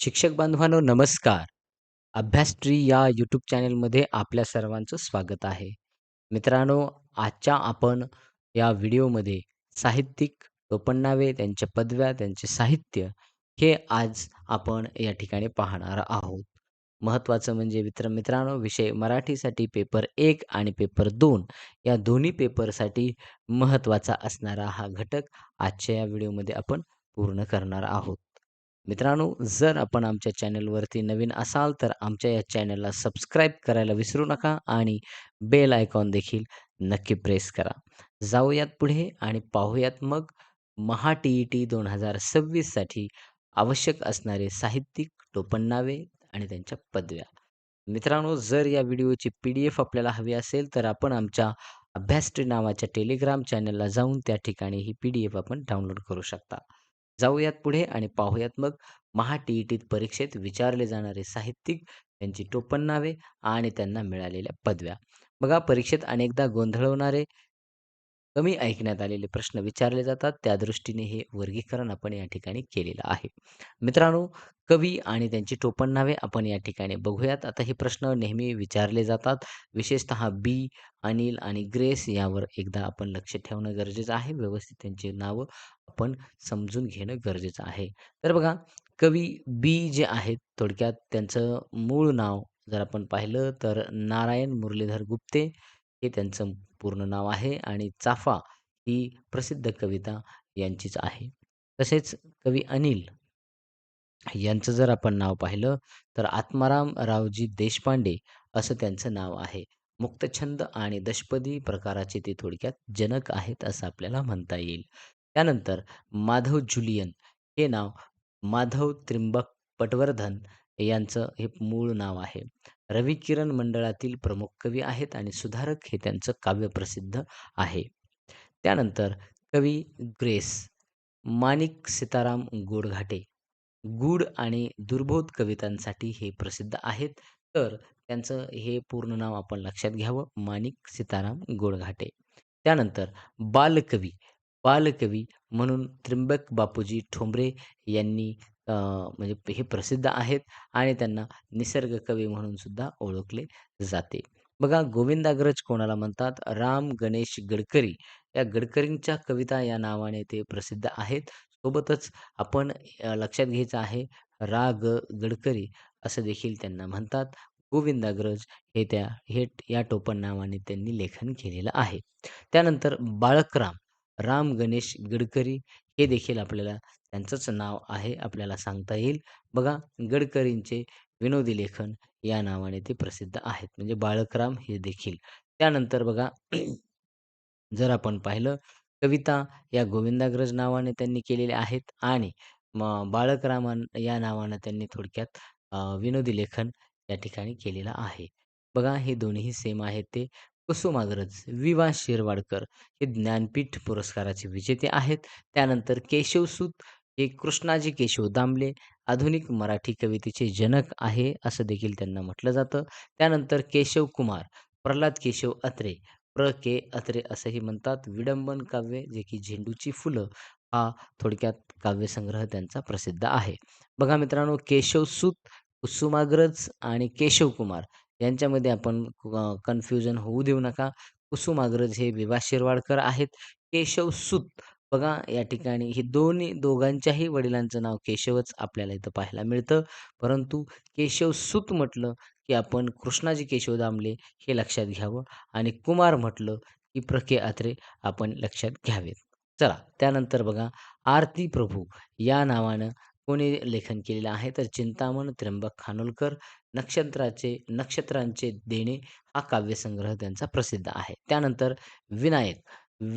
शिक्षक बांधवांनो नमस्कार. अभ्यास ट्री या यूट्यूब चॅनलमध्ये आपल्या सर्वांचं स्वागत आहे. मित्रांनो, आजच्या आपण या व्हिडिओमध्ये साहित्यिक टोपणनावे, त्यांच्या पदव्या, त्यांचे साहित्य हे आज आपण या ठिकाणी पाहणार आहोत. महत्त्वाचं म्हणजे मित्र मित्रांनो विषय मराठीसाठी पेपर एक आणि पेपर दोन या दोन्ही पेपरसाठी महत्त्वाचा असणारा हा घटक आजच्या या व्हिडिओमध्ये आपण पूर्ण करणार आहोत. मित्रांनो, जर आपण आमच्या चॅनलवरती नवीन असाल तर आमच्या या चॅनलला सबस्क्राईब करायला विसरू नका आणि बेल आयकॉन देखील नक्की प्रेस करा. जाऊयात पुढे आणि पाहूयात मग महा टी-ई-टी दोन हजार सव्वीससाठी आवश्यक असणारे साहित्यिक टोपणनावे आणि त्यांच्या पदव्या. मित्रांनो, जर या व्हिडिओची पी-डी-एफ आपल्याला हवी असेल तर आपण आमच्या अभ्यासट्री नावाच्या टेलिग्राम चॅनलला जाऊन त्या ठिकाणी ही पी-डी-एफ आपण डाउनलोड करू शकता. जाऊयात पुढे आणि पाहूयात मग महा टी-ई-टीत परीक्षेत विचारले जाणारे साहित्यिक, त्यांची टोपणनावे आणि त्यांना मिळालेल्या पदव्या. बघा परीक्षेत अनेकदा गोंधळवणारे, कमी ऐकण्यात आलेले प्रश्न विचारले जातात. त्या दृष्टीने हे वर्गीकरण आपण या ठिकाणी केलेलं आहे. मित्रांनो, कवी आणि त्यांची टोपणनावे आपण या ठिकाणी बघूयात. आता हे प्रश्न नेहमी विचारले जातात. विशेषतः बी, अनिल आणि ग्रेस यावर एकदा आपण लक्ष ठेवणं गरजेचं आहे. व्यवस्थित त्यांची नावं आपण समजून घेणं गरजेचं आहे. तर बघा कवी बी जे आहेत थोडक्यात त्यांचं मूळ नाव जर आपण पाहिलं तर नारायण मुरलीधर गुप्ते हे त्यांचं पूर्ण नाव आहे आणि चाफा ही प्रसिद्ध कविता यांचीच आहे. तसेच कवी अनिल यांचं जर आपण नाव पाहिलं तर आत्माराम रावजी देशपांडे असं त्यांचं नाव आहे. मुक्तछंद आणि दशपदी प्रकाराचे ते थोडक्यात जनक आहेत असं आपल्याला म्हणता येईल. त्यानंतर माधव जुलियन हे नाव माधव त्रिंबक पटवर्धन यांचं हे मूळ नाव आहे. रविकिरण मंडळातील प्रमुख कवी आहेत आणि सुधारक हे त्यांचं काव्य प्रसिद्ध आहे. त्यानंतर कवी ग्रेस माणिक सीताराम गोडघाटे गूढ आणि दुर्बोध कवितांसाठी हे प्रसिद्ध आहेत. तर त्यांचं हे पूर्ण नाव आपण लक्षात घ्यावं माणिक सीताराम गोडघाटे. त्यानंतर बालकवी बालकवी म्हणून त्र्यंबक बापूजी ठोंबरे यांनी म्हणजे हे प्रसिद्ध आहेत आणि त्यांना निसर्ग कवी म्हणून सुद्धा ओळखले जाते. बघा गोविंदाग्रज कोणाला म्हणतात? राम गणेश गडकरी या गडकरींच्या कविता या नावाने ते प्रसिद्ध आहेत. सोबतच आपण लक्षात घ्यायचं आहे रा. ग. गडकरी असं देखील त्यांना म्हणतात. गोविंदाग्रज हे त्या हे या टोपण नावाने त्यांनी लेखन केलेलं आहे. त्यानंतर बाळकराम राम गणेश गडकरी हे देखील आपल्याला त्यांचंच नाव आहे आपल्याला सांगता येईल. बघा गडकरींचे विनोदी लेखन या नावाने ते प्रसिद्ध आहेत. म्हणजे बाळकराम हे देखील. त्यानंतर बघा जर आपण पाहिलं कविता या गोविंदाग्रज नावाने त्यांनी केलेल्या आहेत आणि मग बाळकरामन या नावानं त्यांनी थोडक्यात विनोदी लेखन या ठिकाणी केलेलं आहे. बघा हे दोन्हीही सेम आहेत ते. कुसुमाग्रज वि. वा. शिरवाडकर हे ज्ञानपीठ पुरस्काराचे विजेते आहेत. त्यानंतर केशवसूत हे कृष्णाजी केशव दामले आधुनिक मराठी कवितेचे जनक आहे असं देखील त्यांना म्हटलं जातं. त्यानंतर केशव कुमार प्रल्हाद केशव अत्रे प्र. के. अत्रे असंही म्हणतात. विडंबन काव्य जे की झेंडूची फुलं हा थोडक्यात काव्यसंग्रह त्यांचा प्रसिद्ध आहे. बघा मित्रांनो केशवसूत, कुसुमाग्रज आणि केशव कुमार यांच्यामध्ये आपण कन्फ्युजन होऊ देऊ नका. कुसुमाग्रज हे विभा शिरवाडकर आहेत. केशव सुत बघा या ठिकाणी हे दोन्ही दोघांच्याही वडिलांचं नाव केशवच आपल्याला इथं पाहायला मिळतं. परंतु केशवसूत म्हटलं की आपण कृष्णाजी केशव दामले हे लक्षात घ्यावं आणि कुमार म्हटलं की प्रके अत्रे आपण लक्षात घ्यावेत. चला त्यानंतर बघा आरती प्रभू या नावानं कोणी लेखन केलेलं आहे तर चिंतामण त्र्यंबक खानोलकर नक्षत्राचे नक्षत्रांचे देणे हा काव्यसंग्रह त्यांचा प्रसिद्ध आहे. त्यानंतर विनायक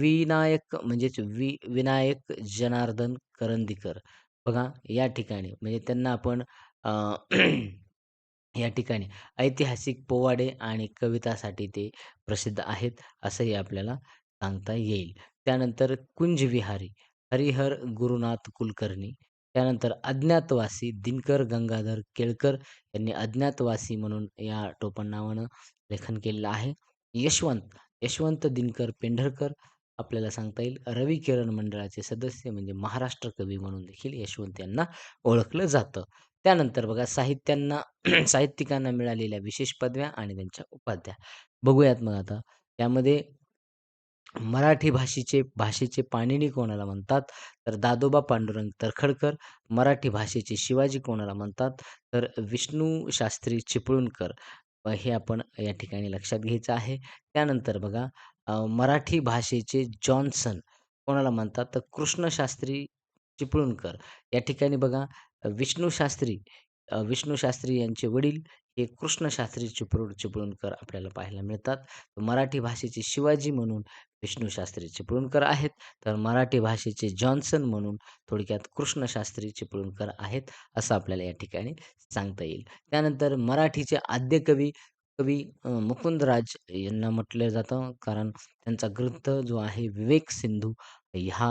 विनायक म्हणजेच वि विनायक जनार्दन करंदीकर बघा या ठिकाणी म्हणजे त्यांना आपण या ठिकाणी ऐतिहासिक पोवाडे आणि कवितासाठी ते प्रसिद्ध आहेत असंही आपल्याला सांगता येईल. त्यानंतर कुंजविहारी हरिहर गुरुनाथ कुलकर्णी त्यानंतर अज्ञातवासी दिनकर गंगाधर केळकर यांनी अज्ञातवासी म्हणून या टोपण नावानं लेखन केलेलं आहे. यशवंत यशवंत दिनकर पेंढरकर आपल्याला सांगता येईल. रवी किरण मंडळाचे सदस्य म्हणजे महाराष्ट्र कवी म्हणून देखील यशवंत यांना ओळखलं जातं. त्यानंतर बघा साहित्यांना साहित्यिकांना मिळालेल्या विशेष पदव्या आणि त्यांच्या उपाध्या. बघूयात मग आता. त्यामध्ये मराठी भाषेचे भाषेचे पाणिनी कोणाला म्हणतात? तर दादोबा पांडुरंग तर्खडकर. मराठी भाषेचे शिवाजी कोणाला म्हणतात? तर विष्णू शास्त्री चिपळूणकर. हे आपण या ठिकाणी लक्षात घ्यायचं आहे. त्यानंतर बघा मराठी भाषेचे जॉन्सन कोणाला म्हणतात? तर कृष्णशास्त्री चिपळूणकर. या ठिकाणी बघा विष्णू शास्त्री विष्णू शास्त्री यांचे वडील हे कृष्णशास्त्री चिपळूण चिपळूणकर आपल्याला पाहायला मिळतात. मराठी भाषेचे शिवाजी म्हणून विष्णूशास्त्री चिपळूणकर आहेत. तर मराठी भाषेचे जॉन्सन म्हणून थोडक्यात कृष्णशास्त्री चिपळूणकर आहेत, असं आपल्याला या ठिकाणी सांगता येईल. त्यानंतर मराठीचे आद्य कवी, कवी मुकुंदराज यांना म्हटलं जातं, कारण त्यांचा ग्रंथ जो आहे विवेक सिंधू हा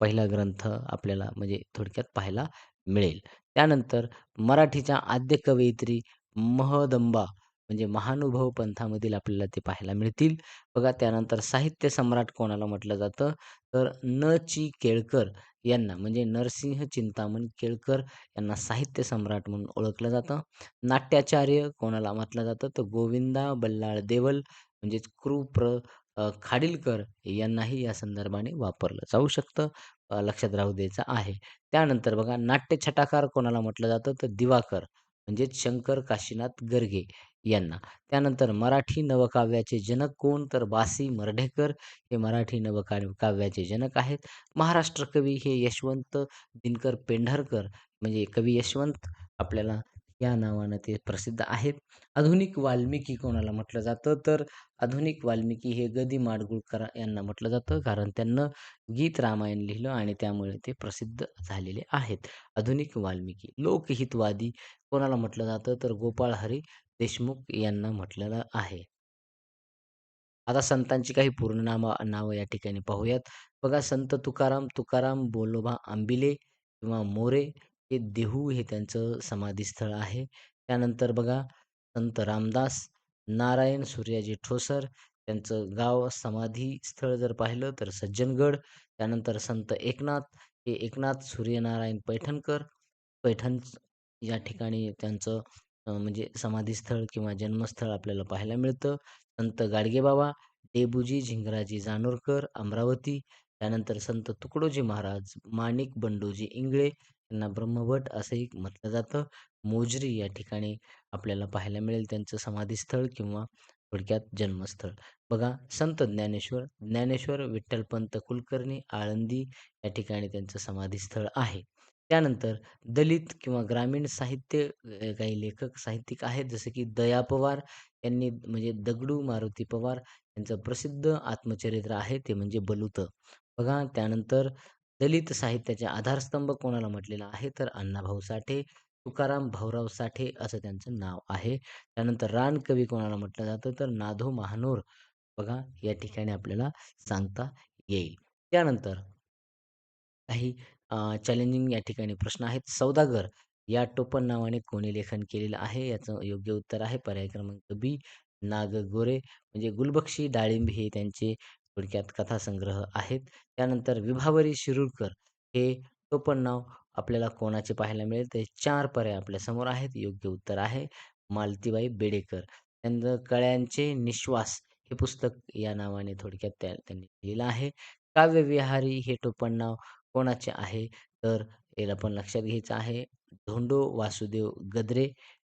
पहिला ग्रंथ आपल्याला म्हणजे थोडक्यात पाहायला मिळेल. त्यानंतर मराठीच्या आद्य कवयित्री महदंबा म्हणजे महानुभव पंथामधील आपल्याला ते पाहायला मिळतील. बघा त्यानंतर साहित्य सम्राट कोणाला म्हटलं जातं? तर न. ची केळकर यांना म्हणजे नरसिंह चिंतामण केळकर यांना साहित्य सम्राट म्हणून ओळखलं जातं. नाट्याचार्य कोणाला म्हटलं जातं? तर गोविंदा बल्लाळ देवल म्हणजेच कृ. प्र. खाडीलकर यांनाही या संदर्भाने वापरलं जाऊ शकतं. लक्षात राहू द्यायचं आहे. त्यानंतर बघा नाट्यछटाकार कोणाला म्हटलं जातं? तर दिवाकर म्हणजेच शंकर काशीनाथ गर्गे यांना. त्यानंतर मराठी नवकाव्याचे जनक कोण? तर बासी मर्ढेकर हे मराठी नवका काव्याचे जनक आहेत. महाराष्ट्र कवी हे यशवंत दिनकर पेंढारकर म्हणजे कवी यशवंत आपल्याला या नावानं ते प्रसिद्ध आहेत. आधुनिक वाल्मिकी कोणाला म्हटलं जातं? तर आधुनिक वाल्मिकी हे ग. दि. यांना म्हटलं जातं, कारण त्यांना गीत रामायण लिहिलं आणि त्यामुळे ते प्रसिद्ध झालेले आहेत. आधुनिक वाल्मिकी. लोकहितवादी कोणाला म्हटलं जातं? तर गोपाळ हरी देशमुख यांना म्हटलेलं आहे. आता संतांची काही पूर्ण नाव नावं या ठिकाणी पाहूयात. बघा संत तुकाराम, तुकाराम बोलोबा आंबिले किंवा मोरे हे देहू हे त्यांचं समाधीस्थळ आहे. त्यानंतर बघा संत रामदास, नारायण सूर्याजी ठोसर त्यांचं गाव समाधीस्थळ जर पाहिलं तर सज्जनगड. त्यानंतर संत एकनाथ हे एकनाथ सूर्यनारायण पैठणकर, पैठण या ठिकाणी त्यांचं म्हणजे समाधीस्थळ किंवा जन्मस्थळ आपल्याला पाहायला मिळतं. संत गाडगेबाबा, डेबुजी झिंगराजी जानोरकर, अमरावती. त्यानंतर संत तुकडोजी महाराज, माणिक बंडोजी इंगळे त्यांना ब्रह्मभट असंही म्हटलं जातं. मोजरी या ठिकाणी आपल्याला पाहायला मिळेल त्यांचं समाधीस्थळ किंवा थोडक्यात जन्मस्थळ. बघा संत ज्ञानेश्वर, ज्ञानेश्वर विठ्ठलपंत कुलकर्णी, आळंदी या ठिकाणी त्यांचं समाधीस्थळ आहे. त्यानंतर दलित किंवा ग्रामीण साहित्य काही लेखक, साहित्यिक आहेत जसे की दया पवार यांनी म्हणजे दगडू मारुती पवार यांचं प्रसिद्ध आत्मचरित्र आहे ते म्हणजे बलुतं. बघा त्यानंतर दलित साहित्याचे आधारस्तंभ कोणाला म्हटलेलं आहे तर अण्णाभाऊ साठे, तुकाराम भाऊराव साठे असं त्यांचं नाव आहे. त्यानंतर रानकवी कोणाला म्हटलं जातं तर नाधो महानोर बघा या ठिकाणी आपल्याला सांगता येईल. त्यानंतर काही चॅलेंजिंग या ठिकाणी प्रश्न आहेत. सौदागर या टोपण नावाने कोणी लेखन केलेलं आहे? याचं योग्य उत्तर आहे पर्याय क्रमांक बी नाग गोरे म्हणजे गुलबक्षी डाळिंब हे त्यांचे थोडक्यात कथासंग्रह आहेत. त्यानंतर विभावरी शिरूरकर हे टोपण नाव आपल्याला कोणाचे पाहायला मिळेल? ते चार पर्याय आपल्यासमोर आहेत. योग्य उत्तर आहे मालतीबाई बेडेकर. त्यांचं कळ्यांचे निश्वास हे पुस्तक या नावाने थोडक्यात त्या त्यांनी लिहिलं आहे. काव्यविहारी हे टोपण नाव कोणाचे आहे? तर याला पण लक्षात घ्यायचं आहे. धोंडो वासुदेव गद्रे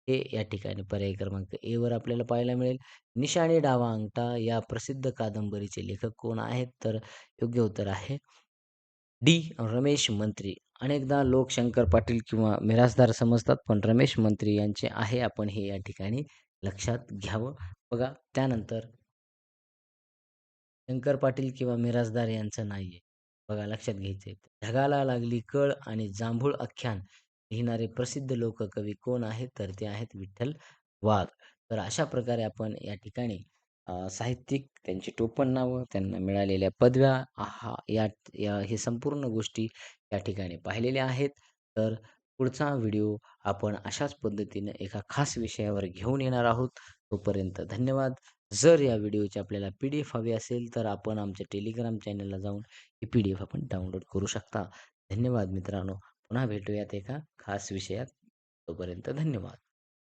हे या ठिकाणी पर्याय क्रमांक ए वर आपल्याला पाहायला मिळेल. निशाणी डावा अंगठा या प्रसिद्ध कादंबरीचे लेखक कोण आहेत? तर योग्य उत्तर आहे डी. रमेश मंत्री. अनेकदा लोक शंकर पाटील किंवा मिरासदार समजतात, पण रमेश मंत्री यांचे आहे. आपण हे या ठिकाणी लक्षात घ्यावं. बघा त्यानंतर शंकर पाटील किंवा मिरासदार यांचं नाहीये. बघा लक्षात घ्यायचंय. ढगाला लागली कळ आणि जांभूळ आख्यान लिहिणारे प्रसिद्ध लोककवी कोण आहेत? तर ते आहेत विठ्ठल वाघ. तर अशा प्रकारे आपण या ठिकाणी अ, साहित्यिक, त्यांची टोपण नावं, त्यांना मिळालेल्या पदव्या हा या या हे संपूर्ण गोष्टी या ठिकाणी पाहिलेल्या आहेत. तर पुढचा व्हिडिओ आपण अशाच पद्धतीने एका खास विषयावर घेऊन येणार आहोत. तोपर्यंत धन्यवाद. जर या व्हिडिओची आपल्याला पी-डी-एफ हवी असेल, तर आपण आमच्या टेलिग्राम चॅनलला जाऊन ही पी-डी-एफ आपण डाउनलोड करू शकता. धन्यवाद मित्रांनो. पुन्हा भेटूयात एका खास विषयात. तोपर्यंत धन्यवाद